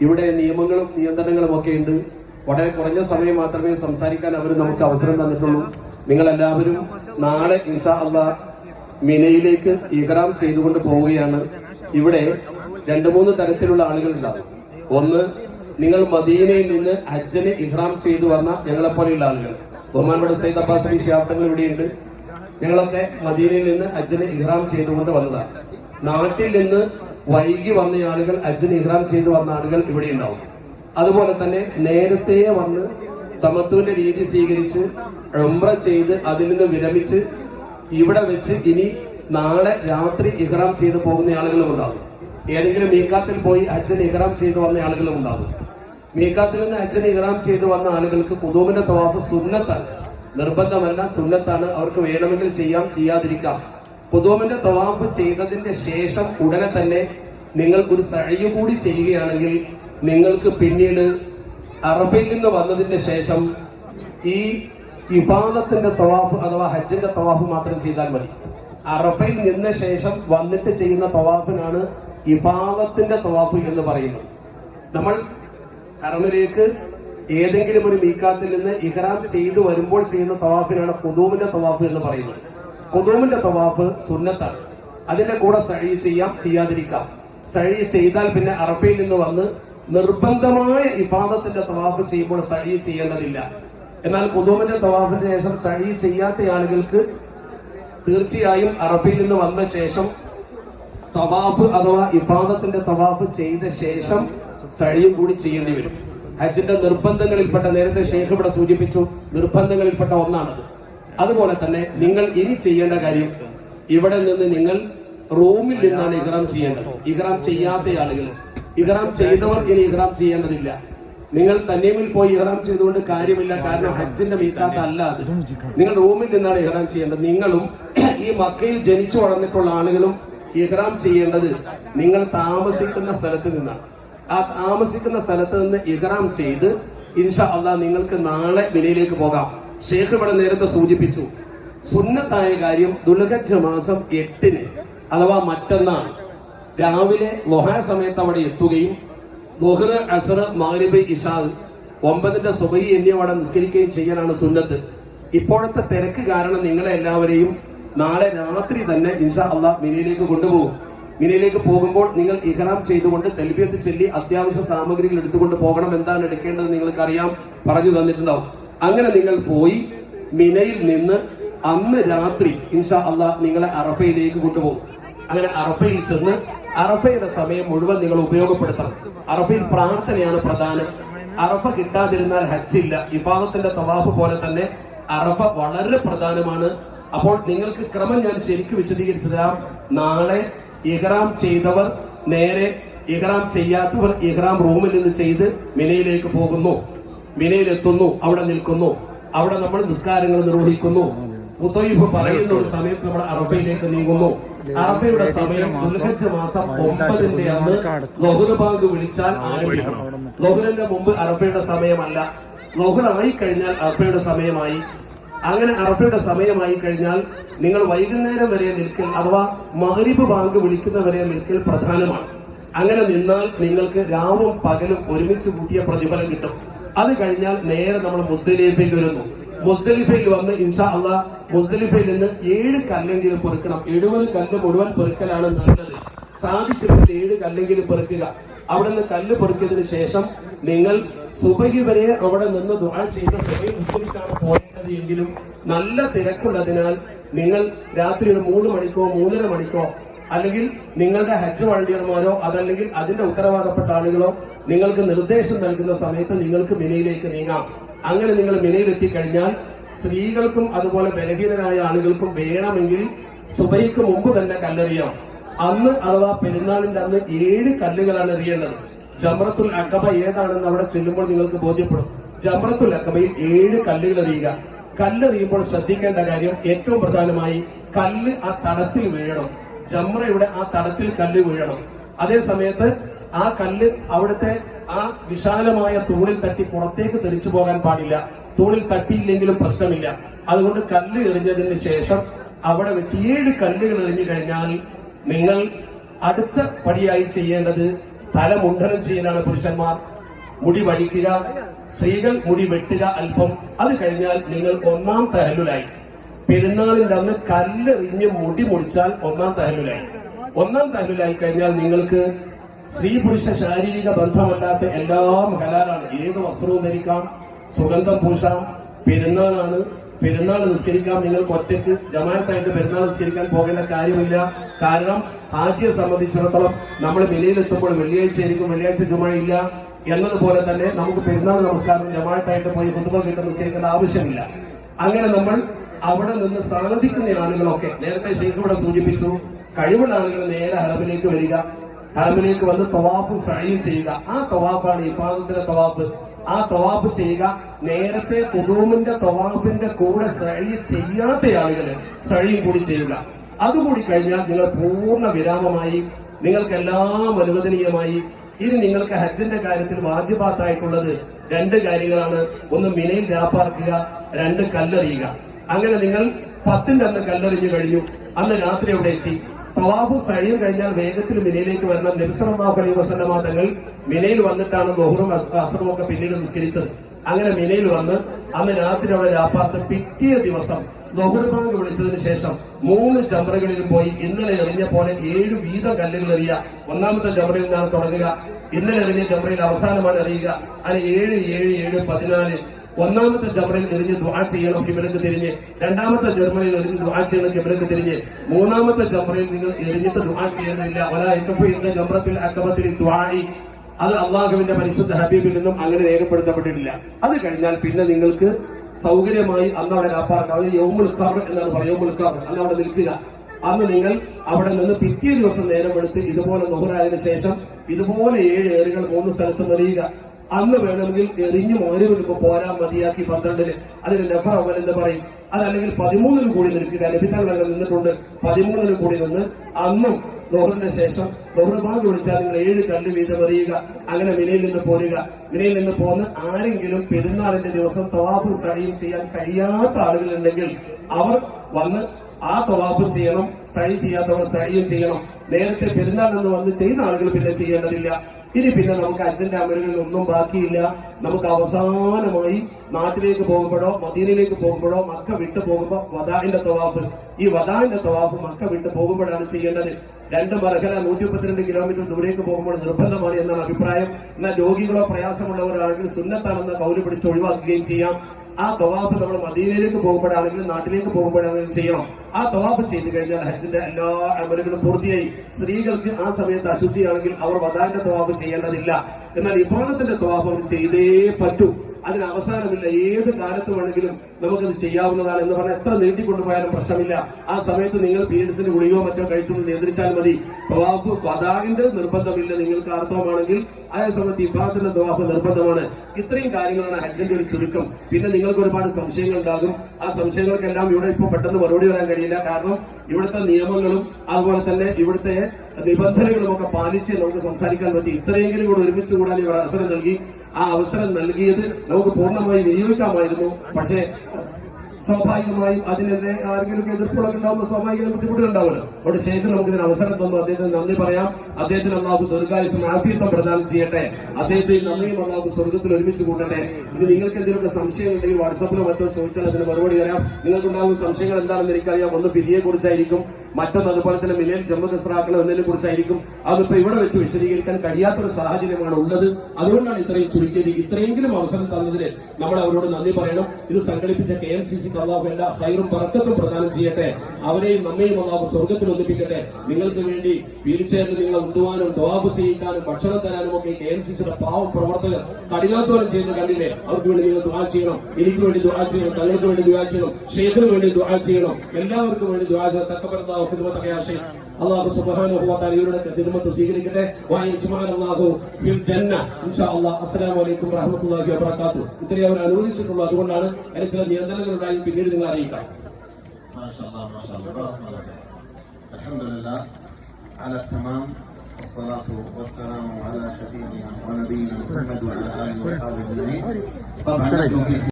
ഇവിടെ നിയമങ്ങളും നിയന്ത്രണങ്ങളും ഒക്കെ ഉണ്ട്. വളരെ കുറഞ്ഞ സമയം മാത്രമേ സംസാരിക്കാൻ അവർ നമുക്ക് അവസരം തന്നിട്ടുള്ളൂ. നിങ്ങൾ എല്ലാവരും നാളെ ഇൻഷാ മിനയിലേക്ക് ഇഹ്റാം ചെയ്തുകൊണ്ട് പോവുകയാണ്. ഇവിടെ രണ്ട് മൂന്ന് തരത്തിലുള്ള ആളുകൾ ഉണ്ടാവും ഒന്ന് നിങ്ങൾ മദീനയിൽ നിന്ന് ഹജ്ജിന് ഇഹ്റാം ചെയ്തു വന്ന ഞങ്ങളെ പോലെയുള്ള ആളുകൾ. ബഹുമാനപ്പെട്ട സൈദ് അബ്ബാസ് അലി ഇവിടെയുണ്ട്. ഞങ്ങളൊക്കെ മദീനയിൽ നിന്ന് ഹജ്ജിന് ഇഹ്റാം ചെയ്തുകൊണ്ട് വന്നതാണ്. നാട്ടിൽ നിന്ന് വൈകി വന്ന ആളുകൾ അജ്ജിന് ഇഹ്റാം ചെയ്ത് വന്ന ആളുകൾ ഇവിടെ ഉണ്ടാവും. അതുപോലെ തന്നെ നേരത്തെ വന്ന് തമത്തുവിന്റെ രീതി സ്വീകരിച്ച് ഉംറ ചെയ്ത് അതിൽ നിന്ന് വിരമിച്ച് ഇവിടെ വെച്ച് ഇനി നാളെ രാത്രി ഇഹ്റാം ചെയ്ത് പോകുന്ന ആളുകളും ഉണ്ടാകും ഏതെങ്കിലും മീക്കാത്തിൽ പോയി അജ്ജൻ ഇഹ്റാം ചെയ്ത് വന്ന ആളുകളും ഉണ്ടാകും മീക്കാത്തിൽ നിന്ന് അജ്ജൻ ഇഹ്റാം ചെയ്ത് വന്ന ആളുകൾക്ക് കുതൂബിന്റെ തവാഫ് സുന്നത്താണ്. നിർബന്ധമല്ല സുന്നത്താണ്. അവർക്ക് വേണമെങ്കിൽ ചെയ്യാം ചെയ്യാതിരിക്കാം. കുതൂമിന്റെ തവാഫ് ചെയ്തതിന്റെ ശേഷം ഉടനെ തന്നെ നിങ്ങൾക്കൊരു സഴിയു കൂടി ചെയ്യുകയാണെങ്കിൽ നിങ്ങൾക്ക് പിന്നീട് അറഫയിൽ നിന്ന് വന്നതിന്റെ ശേഷം ഈ ഇഫാദത്തിന്റെ തവാഫ് അഥവാ ഹജ്ജിന്റെ തവാഫ് മാത്രം ചെയ്താൽ മതി. അറഫയിൽ നിന്ന ശേഷം വന്നിട്ട് ചെയ്യുന്ന തവാഫിനാണ് ഇഫാദത്തിന്റെ തവാഫ് എന്ന് പറയുന്നത്. നമ്മൾ ഹറമിലേക്ക് ഏതെങ്കിലും ഒരു മീക്കാത്തിൽ നിന്ന് ഇഹ്റാം ചെയ്തു വരുമ്പോൾ ചെയ്യുന്ന തവാഫിനാണ് പുതുവിന്റെ തവാഫ് എന്ന് പറയുന്നത്. കുതൂമിന്റെ തവാഫ് സുന്നത്താണ്. അതിന്റെ കൂടെ സഴി ചെയ്യാം ചെയ്യാതിരിക്കാം. സഴി ചെയ്താൽ പിന്നെ അറഫയിൽ നിന്ന് വന്ന് നിർബന്ധമായ ഇഫാദത്തിന്റെ തവാഫ് ചെയ്യുമ്പോൾ സഴി ചെയ്യേണ്ടതില്ല. എന്നാൽ കുതൂമിന്റെ തവാഫിന്റെ ശേഷം സഴി ചെയ്യാത്ത ആളുകൾക്ക് തീർച്ചയായും അറഫയിൽ നിന്ന് വന്ന ശേഷം തവാഫ് അഥവാ ഇഫാദത്തിന്റെ തവാഫ് ചെയ്ത ശേഷം സഴിയും കൂടി ചെയ്യേണ്ടി വരും. ഹജ്ജിന്റെ നിർബന്ധങ്ങളിൽപ്പെട്ട നേരത്തെ ഷെയ്ഖ് ഇവിടെ സൂചിപ്പിച്ചു നിർബന്ധങ്ങളിൽപ്പെട്ട ഒന്നാണത്. അതുപോലെ തന്നെ നിങ്ങൾ ഇനി ചെയ്യേണ്ട കാര്യം ഇവിടെ നിന്ന് നിങ്ങൾ റൂമിൽ നിന്നാണ് ഇഹ്റാം ചെയ്യേണ്ടത്. ഇഹ്റാം ചെയ്യാത്ത ആളുകൾ. ഇഹ്റാം ചെയ്തവർ ഇനി ഇഹ്റാം ചെയ്യേണ്ടതില്ല. നിങ്ങൾ തന്നീമിൽ പോയി ഇഹ്റാം ചെയ്തുകൊണ്ട് കാര്യമില്ല. കാരണം ഹജ്ജിന്റെ മീറ്റാത്ത അല്ല അത്. നിങ്ങൾ റൂമിൽ നിന്നാണ് ഇഹ്റാം ചെയ്യേണ്ടത്. നിങ്ങളും ഈ മക്കയിൽ ജനിച്ചു വളർന്നിട്ടുള്ള ആളുകളും ഇഹ്റാം ചെയ്യേണ്ടത് നിങ്ങൾ താമസിക്കുന്ന സ്ഥലത്ത് നിന്നാണ്. ആ താമസിക്കുന്ന സ്ഥലത്ത് നിന്ന് ഇഹ്റാം ചെയ്ത് ഇൻഷാ അള്ളാ നിങ്ങൾക്ക് നാളെ വിലയിലേക്ക് പോകാം. ഷേഖ് ഇവിടെ നേരത്തെ സൂചിപ്പിച്ചു. സുന്നത്തായ കാര്യം ദുൽഹജ് മാസം എട്ടിന് അഥവാ മറ്റന്നാൾ രാവിലെ ലൊഹ സമയത്ത് അവിടെ എത്തുകയും ലൊഹർ അസർ മാലിബ് ഇഷാദ് ഒമ്പതിന്റെ സുബൈ എന്നിവ അവിടെ നിസ്കരിക്കുകയും ചെയ്യാനാണ് സുന്നത്ത്. ഇപ്പോഴത്തെ തിരക്ക് കാരണം നിങ്ങളെ എല്ലാവരെയും നാളെ രാത്രി തന്നെ ഇൻഷാ അള്ളാഹ് മിനയിലേക്ക് കൊണ്ടുപോകും. മിനയിലേക്ക് പോകുമ്പോൾ നിങ്ങൾ ഇഹ്റാം ചെയ്തുകൊണ്ട് തെൽബിയത്ത് ചൊല്ലി അത്യാവശ്യ സാമഗ്രികൾ എടുത്തുകൊണ്ട് പോകണം. എന്താണ് എടുക്കേണ്ടത് നിങ്ങൾക്കറിയാം? പറഞ്ഞു തന്നിട്ടുണ്ടാവും. അങ്ങനെ നിങ്ങൾ പോയി മിനയിൽ നിന്ന് അന്ന് രാത്രി ഇൻഷാ അള്ളാഹ് നിങ്ങളെ അറഫയിലേക്ക് കൊണ്ടുപോകും. അങ്ങനെ അറഫയിൽ ചെന്ന് അറഫയുടെ സമയം മുഴുവൻ നിങ്ങൾ ഉപയോഗപ്പെടുത്തണം. അറഫയിൽ പ്രാർത്ഥനയാണ് പ്രധാനം. അറഫ കിട്ടാതിരുന്നാൽ ഹജ്ജില്ല. ഇഫാദത്തിന്റെ തവാഫ് പോലെ തന്നെ അറഫ വളരെ പ്രധാനമാണ്. അപ്പോൾ നിങ്ങൾക്ക് ക്രമം ഞാൻ ശരിക്കും വിശദീകരിച്ചു തരാം നാളെ ഇഹ്റാം ചെയ്തവർ നേരെ ഇഹ്റാം ചെയ്യാത്തവർ ഇഹ്റാം റൂമിൽ നിന്ന് ചെയ്ത് മിനയിലേക്ക് പോകുന്നു. മിനയിലെത്തുന്നു അവിടെ നിൽക്കുന്നു അവിടെ നമ്മൾ നിസ്കാരങ്ങൾ നിർവഹിക്കുന്നു. മുത്തയ്യബ് പറയുന്ന ഒരു സമയത്ത് നമ്മൾ അറബയിലേക്ക് നീങ്ങുന്നു. അറബയുടെ സമയം ദുൽഹജ്ജ് മാസം ഒമ്പതിന്റെ അന്ന് ലഹുൽ ബാങ്ക് വിളിച്ചാൽ ആരംഭിക്കണം ലോഹുലിന്റെ മുമ്പ് അറബയുടെ സമയമല്ല. ലോഹുലായി കഴിഞ്ഞാൽ അറബയുടെ സമയമായി. അങ്ങനെ അറഫയുടെ സമയമായി കഴിഞ്ഞാൽ നിങ്ങൾ വൈകുന്നേരം വരെ നിൽക്കൽ അഥവാ മഹരീബ് ബാങ്ക് വിളിക്കുന്നവരെ നിൽക്കൽ പ്രധാനമാണ്. അങ്ങനെ നിന്നാൽ നിങ്ങൾക്ക് രാവും പകലും ഒരുമിച്ച് കൂട്ടിയ പ്രതിഫലം കിട്ടും. അത് കഴിഞ്ഞാൽ നേരെ നമ്മൾ മുസ്ദലിഫയിൽ വരുന്നു. മുസ്ദലിഫയിൽ വന്ന് ഇൻഷാ അള്ളാ മുസ്ദലിഫയിൽ നിന്ന് ഏഴ് കല്ലെങ്കിലും പെറുക്കണം. എഴുപത് കല്ല് മുഴുവൻ പെറുക്കലാണ് നല്ലത്. സാധിച്ചിട്ട് ഏഴ് കല്ലെങ്കിലും പെറുക്കുക. അവിടെ നിന്ന് കല്ല് പെറുക്കിയതിനു ശേഷം നിങ്ങൾ സുബഹി വരെ അവിടെ നിന്ന് ദുആ ചെയ്ത സുബഹി മുസ്ലിക്കാണ് പോയേണ്ടത് എങ്കിലും നല്ല തിരക്കുള്ളതിനാൽ നിങ്ങൾ രാത്രി ഒരു മൂന്ന് മണിക്കോ മൂന്നര മണിക്കോ അല്ലെങ്കിൽ നിങ്ങളുടെ ഹജ്ജ് വളണ്ടിയർമാരോ അതല്ലെങ്കിൽ അതിന്റെ ഉത്തരവാദപ്പെട്ട ആളുകളോ നിങ്ങൾക്ക് നിർദ്ദേശം നൽകുന്ന സമയത്ത് നിങ്ങൾക്ക് മിനയിലേക്ക് നീങ്ങാം. അങ്ങനെ നിങ്ങൾ മിനയിലെത്തി കഴിഞ്ഞാൽ സ്ത്രീകൾക്കും അതുപോലെ ബലഹീനരായ ആളുകൾക്കും വേണമെങ്കിൽ സുബൈക്ക് മുമ്പ് തന്നെ കല്ലെറിയാം. അന്ന് അഥവാ പെരുന്നാളിന്റെ അന്ന് ഏഴ് കല്ലുകളാണ് എറിയേണ്ടത്. ജമ്രത്തുൽ അക്കബ ഏതാണെന്ന് അവിടെ ചെല്ലുമ്പോൾ നിങ്ങൾക്ക് ബോധ്യപ്പെടും. ജമ്രത്തുൽ അക്കബയിൽ ഏഴ് കല്ലുകൾ എറിയുക. കല്ലെറിയുമ്പോൾ ശ്രദ്ധിക്കേണ്ട കാര്യം ഏറ്റവും പ്രധാനമായി കല്ല് ആ തടത്തിൽ വീഴണം. ജമ്രയുടെ ആ തടത്തിൽ കല്ല് വീഴണം. അതേ സമയത്ത് ആ കല്ല് അവിടുത്തെ ആ വിശാലമായ തൂണിൽ തട്ടി പുറത്തേക്ക് തെറിച്ചു പോകാൻ പാടില്ല. തൂണിൽ തട്ടിയില്ലെങ്കിലും പ്രശ്നമില്ല. അതുകൊണ്ട് കല്ല് എറിഞ്ഞതിന് ശേഷം അവിടെ വെച്ച് ഏഴ് കല്ലുകൾ എറിഞ്ഞു കഴിഞ്ഞാൽ നിങ്ങൾ അടുത്ത പടിയായി ചെയ്യേണ്ടത് തല മുണ്ടനം ചെയ്യലാണ് പുരുഷന്മാർ. മുടി വടിക്കുക സ്ത്രീകൾ മുടി വെട്ടുക അല്പം. അത് കഴിഞ്ഞാൽ നിങ്ങൾ ഒന്നാം തഹലുലായി പെരുന്നാളിൽ അന്ന് കല്ല് കല്ലെറിഞ്ഞ് മുടി മുടിച്ചാൽ ഒന്നാം തഹലുലായി ഒന്നാം തഹലുലായി കഴിഞ്ഞാൽ നിങ്ങൾക്ക് സ്ത്രീ പുരുഷ ശാരീരിക ബന്ധമല്ലാത്ത എല്ലാം ഹലാലാണ് ഏത് വസ്ത്രവും ധരിക്കാം സുഗന്ധം പൂശാം പെരുന്നാളാണ്. പെരുന്നാൾ നിസ്കരിക്കാം നിങ്ങൾക്ക് ഒറ്റയ്ക്ക് ജമാനത്തായിട്ട് പെരുന്നാൾ നിസ്കരിക്കാൻ പോകേണ്ട കാര്യമില്ല. കാരണം ആദ്യം സംബന്ധിച്ചിടത്തോളം നമ്മൾ വിലയിലെത്തുമ്പോൾ വെള്ളിയാഴ്ച ആയിരിക്കും വെള്ളിയാഴ്ച ജുമഴയില്ല എന്നതുപോലെ തന്നെ നമുക്ക് പെരുന്നാൾ നമസ്കാരം ജമാനത്തായിട്ട് പോയി കുടുംബ കിട്ടുന്ന നിസ്കരിക്കേണ്ട ആവശ്യമില്ല. അങ്ങനെ നമ്മൾ അവിടെ നിന്ന് സാധിക്കുന്ന ആളുകളൊക്കെ നേരത്തെ ശരിക്കും ഇവിടെ സൂചിപ്പിച്ചു കഴിവുള്ള ആളുകൾ നേരെ അറബിലേക്ക് വരിക. ഹറമിലേക്ക് വന്ന് തവാഫ് സഹായം ചെയ്യുക. ആ തവാഫാണ് ഇഫാദത്തിന്റെ തവാഫ്. ആ തവാഫ് ചെയ്യുക. നേരത്തെ കുതൂമിന്റെ തവാഫിന്റെ കൂടെ സഴി ചെയ്യാത്ത ആളുകൾ സഴിയും കൂടി ചെയ്യുക. അതുകൂടി കഴിഞ്ഞാൽ നിങ്ങൾ പൂർണ വിരാമമായി നിങ്ങൾക്കെല്ലാം അനുവദനീയമായി. ഇനി നിങ്ങൾക്ക് ഹജ്ജിന്റെ കാര്യത്തിൽ വാജ്യപാത്തായിട്ടുള്ളത് രണ്ട് കാര്യങ്ങളാണ്. ഒന്ന് മിനയിൽ രാപ്പാർക്കുക രണ്ട് കല്ലെറിയുക. അങ്ങനെ നിങ്ങൾ പത്തിന്റെ അന്ന് കല്ലെറിഞ്ഞു കഴിഞ്ഞു. അന്ന് രാത്രി അവിടെ എത്തി? തവാഫ് സഴിയും കഴിഞ്ഞാൽ വേഗത്തിൽ മിനയിലേക്ക് വരണം. നബിസലാഹു അലൈഹി തങ്ങൾ മിനയിൽ വന്നിട്ടാണ് ബഹുറും അസറും പിന്നീട് നിസ്കരിച്ചത്. അങ്ങനെ മിനയിൽ വന്ന് അന്ന് രാത്രി അവിടെ രാപ്പാർത്ത് പിറ്റേ ദിവസം ബഹുർബാങ്ക് വിളിച്ചതിന് ശേഷം മൂന്ന് ചമ്രകളിലും പോയി ഇന്നലെ എറിഞ്ഞ പോലെ ഏഴ് വീതം കല്ലുകൾ എറിയുക ഒന്നാമത്തെ ചമ്രയിൽ നിന്നാണ് തുടങ്ങുക. ഇന്നലെ എറിഞ്ഞ ചമ്രയിൽ അവസാനമാണ് എറിയുക. അങ്ങനെ ഏഴ് ഏഴ് ഏഴ് പതിനാല് ഒന്നാമത്തെ ജമറയിൽ തിരിഞ്ഞ് ദ്വാ ചെയ്യണം കിബിലക്ക് തിരിഞ്ഞ്. രണ്ടാമത്തെ ജർമ്മനിയിൽ എറിഞ്ഞ് ദ്വാ ചെയ്യണം കിബിലക്ക് തിരിഞ്ഞ്. മൂന്നാമത്തെ ജമറയിൽ നിങ്ങൾ എറിഞ്ഞിട്ട് ദ്വാ ചെയ്യുന്നില്ല ഒരാ എന്റെ അക്കമത്തിൽ ദ്വായി അത് അള്ളാഹുവിന്റെ പരിശുദ്ധ ഹബീബിൽ നിന്നും അങ്ങനെ രേഖപ്പെടുത്തപ്പെട്ടിട്ടില്ല. അത് കഴിഞ്ഞാൽ പിന്നെ നിങ്ങൾക്ക് സൗകര്യമായി അന്ന് അവിടെ രാപ്പാർക്ക് യൗമുൽ എന്നാണ് പറയുക. യോമുൾക്കാർ അന്ന് അവിടെ നിൽക്കുക. അന്ന് നിങ്ങൾ അവിടെ നിന്ന് പിറ്റേ ദിവസം നേരം എടുത്ത് ഇതുപോലെ നുഹറായതിനു ശേഷം ഇതുപോലെ ഏഴ് ഏറുകൾ മൂന്ന് സ്ഥലത്ത് എറിയുക അന്ന് വേണമെങ്കിൽ എറിഞ്ഞു മോര് വിളിപ്പോ പോരാൻ മതിയാക്കി പന്ത്രണ്ടിൽ. അതിന് നെഫർ അവൽ എന്ന് പറയും. അതല്ലെങ്കിൽ പതിമൂന്നിന് കൂടി നിൽക്കുക. ലഭിക്കാൻ വേണ്ട നിന്നിട്ടുണ്ട്. പതിമൂന്നിന് കൂടി നിന്ന് അന്നും നോറിന് ശേഷം ലോഹർബാഗ് വിളിച്ചാൽ നിങ്ങൾ ഏഴ് കല്ല് വീതം എറിയുക അങ്ങനെ മിനയിൽ നിന്ന് പോരുക. മിനയിൽ നിന്ന് പോന്ന് ആരെങ്കിലും പെരുന്നാളിന്റെ ദിവസം തവാഫും സഴിയും ചെയ്യാൻ കഴിയാത്ത ആളുകളുണ്ടെങ്കിൽ അവർ വന്ന് ആ തവാഫും ചെയ്യണം സഴി ചെയ്യാത്തവർ സഴിയും ചെയ്യണം. നേരത്തെ പെരുന്നാൾ എന്ന് വന്ന് ചെയ്യുന്ന ആളുകൾ പിന്നെ ചെയ്യേണ്ടതില്ല. ഇനി പിന്നെ നമുക്ക് അച്ഛന്റെ അമലുകളിൽ ഒന്നും ബാക്കിയില്ല. നമുക്ക് അവസാനമായി നാട്ടിലേക്ക് പോകുമ്പോഴോ മദീനയിലേക്ക് പോകുമ്പോഴോ മക്ക വിട്ടു പോകുമ്പോൾ വദാഹിന്റെ തവാഫ്. ഈ വദാഹിന്റെ തവാഫ് മക്ക വിട്ടു പോകുമ്പോഴാണ് ചെയ്യേണ്ടത്. രണ്ട് മരഹല നൂറ്റി മുപ്പത്തിരണ്ട് കിലോമീറ്റർ ദൂരേക്ക് പോകുമ്പോൾ നിർബന്ധമാണ് എന്നാണ് അഭിപ്രായം. എന്നാൽ രോഗികളോ പ്രയാസമുള്ളവരാണെങ്കിൽ സുന്നത്താണെന്ന കൗൽ പിടിച്ച് ഒഴിവാക്കുകയും ചെയ്യാം. ആ തവാഫ് നമ്മൾ മദീനയിലേക്ക് പോകുമ്പോഴാണെങ്കിലും നാട്ടിലേക്ക് പോകുമ്പോഴാണെങ്കിലും ചെയ്യണം. ആ തവാഫ് ചെയ്തു കഴിഞ്ഞാൽ ഹജ്ജിന്റെ എല്ലാ അമലുകളും പൂർത്തിയായി. സ്ത്രീകൾക്ക് ആ സമയത്ത് അശുദ്ധിയാണെങ്കിൽ അവർ വധാന്റെ തവാഫ് ചെയ്യേണ്ടതില്ല. എന്നാൽ ഇബാദത്തിന്റെ സ്വഭാവം ചെയ്തേ പറ്റൂ. അതിന് അവസാനമില്ല. ഏത് കാലത്ത് വേണമെങ്കിലും നമുക്കത് ചെയ്യാവുന്നതാണ് എന്ന് പറഞ്ഞാൽ എത്ര നീട്ടിക്കൊണ്ടുപോയാലും പ്രശ്നമില്ല. ആ സമയത്ത് നിങ്ങൾ പീരീഡ്സിന് ഗുളികയോ മറ്റോ കഴിച്ചു നിയന്ത്രിച്ചാൽ മതി. തവാഫ് പതാകിന്റെ നിർബന്ധമില്ല നിങ്ങൾക്ക് അർത്ഥമാണെങ്കിൽ. അതേ സമയത്ത് ഇബാദത്തിന്റെ തവാഫ് നിർബന്ധമാണ്. ഇത്രയും കാര്യങ്ങളാണ് ഹജ്ജിന്റെ ഒരു ചുരുക്കം. പിന്നെ നിങ്ങൾക്ക് ഒരുപാട് സംശയങ്ങൾ ഉണ്ടാകും. ആ സംശയങ്ങൾക്കെല്ലാം ഇവിടെ ഇപ്പോൾ പെട്ടെന്ന് മറുപടി വരാൻ കഴിയില്ല. കാരണം ഇവിടുത്തെ നിയമങ്ങളും അതുപോലെ തന്നെ ഇവിടുത്തെ നിബന്ധനകളും ഒക്കെ പാലിച്ച് നമുക്ക് സംസാരിക്കാൻ പറ്റി. ഇത്രയെങ്കിലും കൂടെ ഒരുമിച്ച് കൂടാൻ ഇവർ അവസരം നൽകി. ആ അവസരം നൽകിയത് നമുക്ക് പൂർണമായി വിനിയോഗിക്കാമായിരുന്നു. പക്ഷേ സ്വാഭാവികമായും അതിനെതിരെ ആരെങ്കിലും എതിർപ്പുകളൊക്കെ ഉണ്ടാവുമ്പോൾ സ്വാഭാവിക ബുദ്ധിമുട്ടുകൾ ഉണ്ടാവുമല്ലോ അവിടെ ശേഷം നമുക്ക് ഇതിന് അവസരം തന്നു. അദ്ദേഹത്തിന് നന്ദി പറയാം. അദ്ദേഹത്തിന് അള്ളാഹു ദീർഘായുസം ആഫീത്വം പ്രദാനം ചെയ്യട്ടെ. അദ്ദേഹത്തിന് നന്ദിയും അള്ളാഹു സ്വർഗത്തിൽ ഒരുമിച്ച് കൂട്ടട്ടെ. ഇത് നിങ്ങൾക്ക് എന്തെങ്കിലും സംശയം ഉണ്ടെങ്കിൽ വാട്സാപ്പിലോ മറ്റോ ചോദിച്ചാൽ അതിന് മറുപടി തരാം നിങ്ങൾക്കുണ്ടാകുന്ന സംശയങ്ങൾ എന്താണെന്ന് എനിക്കറിയാം. ഒന്ന് ഫിരിയെ കുറിച്ചായിരിക്കും. മറ്റൊന്ന് അതുപോലെ തന്നെ മിലയൻ ജമ്മു കസ്രാക്കൾ എന്നതിനെ കുറിച്ചായിരിക്കും. അതിപ്പോ ഇവിടെ വെച്ച് വിശദീകരിക്കാൻ കഴിയാത്തൊരു സാഹചര്യമാണ് ഉള്ളത്. അതുകൊണ്ടാണ് ഇത്രയും ചുരുക്കിയത്. ഇത്രയെങ്കിലും അവസരം തന്നതിന് നമ്മൾ അവരോട് നന്ദി പറയണം. ഇത് സംഘടിപ്പിച്ച കെ എം സി സി അള്ളാഹു എല്ലാ ഹൈറും പറക്കത്തും പ്രദാനം ചെയ്യട്ടെ. അവരെയും നമ്മയും അള്ളാഹു സ്വർഗത്തിൽ ഒന്നിപ്പിക്കട്ടെ. നിങ്ങൾക്ക് വേണ്ടി വീൽ നിങ്ങൾ നിങ്ങളെ ഉണ്ടുവാനും ദ്വാബ് ചെയ്യിക്കാനും ഭക്ഷണം തരാനും ഒക്കെ കെ എം സി സിയുടെ പാവം പ്രവർത്തകർ കഠിനാധ്വാനം ചെയ്യുന്ന കണ്ടില്ലേ? അവർക്ക് വേണ്ടി നിങ്ങൾ ദുആ ചെയ്യണം. എനിക്ക് വേണ്ടി ദുആ ചെയ്യണം. തങ്ങൾക്ക് വേണ്ടി ദുആ ചെയ്യണം. ഷെയ്ഖിന് വേണ്ടി ദുആ ചെയ്യണം. എല്ലാവർക്കും വേണ്ടി ദുആ ചെയ്യണം. തക്കപ്പെടുന്ന അള്ളാഹു സുബ്ഹാനഹു വ തആല ഇവരുടെ ഖിദ്മത്ത് സ്വീകരിക്കട്ടെ വ ഇജ്മാൽ അല്ലാഹു ഫിൽ ജന്ന ഇൻഷാ അല്ലാഹ് അസ്സലാമു അലൈക്കും വറഹ്മത്തുള്ളാഹി വബറകാതുഹു ഇത്രയും അവർ അനുവദിച്ചിട്ടുള്ളൂ അതുകൊണ്ടാണ് അതിന് ചില നിയന്ത്രണങ്ങൾ ഉണ്ടായി പിന്നീട് നിങ്ങൾ അറിയിക്കാം ما شاء الله ما شاء الله بارك الله فيك. الحمد لله على التمام والصلاة والسلام على شفيعنا ونبينا محمد وعلى آله وصحبه أجمعين طبعا نحن في